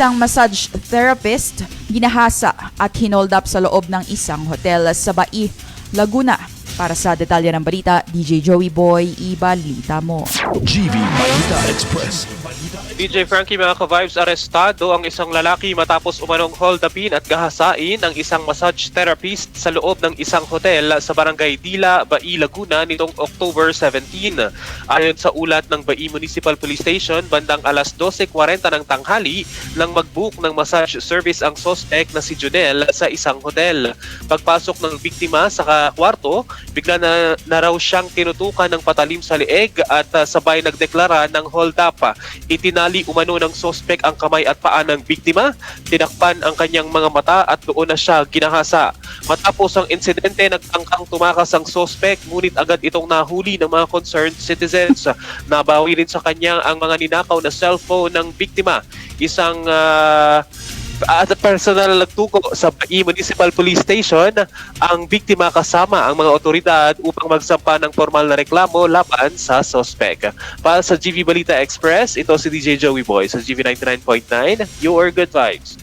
Isang massage therapist ginahasa at hinold up sa loob ng isang hotel sa Bai, Laguna. Para sa detalye ng balita, DJ Joey Boy, ibalita mo. GV Balita Express. DJ Frankie mga ka-vibes, arestado ang isang lalaki matapos umanong hold upin at gahasain ang isang massage therapist sa loob ng isang hotel sa barangay Dila, Bai, Laguna nitong October 17. Ayon sa ulat ng Bai Municipal Police Station, bandang alas 12.40 ng tanghali nang mag-book ng massage service ang sospek na si Junel sa isang hotel. Pagpasok ng biktima sa kwarto, bigla na, na raw siyang tinutukan ng patalim sa leeg at uh, sabay nagdeklara ng hold up. Itinali umano ng sospek ang kamay at paa ng biktima, tinakpan ang kanyang mga mata at doon na siya ginahasa. Matapos ang insidente, nagtangkang tumakas ang sospek ngunit agad itong nahuli ng mga concerned citizens. Nabawi rin sa kanya ang mga ninakaw na cellphone ng biktima. Isang ah, at personal na nagtuko sa Ba'i Municipal Police Station ang biktima kasama ang mga otoridad upang magsampa ng formal na reklamo laban sa sospek. Para sa GV Balita Express, ito si DJ Joey Boy sa GV 99.9, You Are Good Vibes.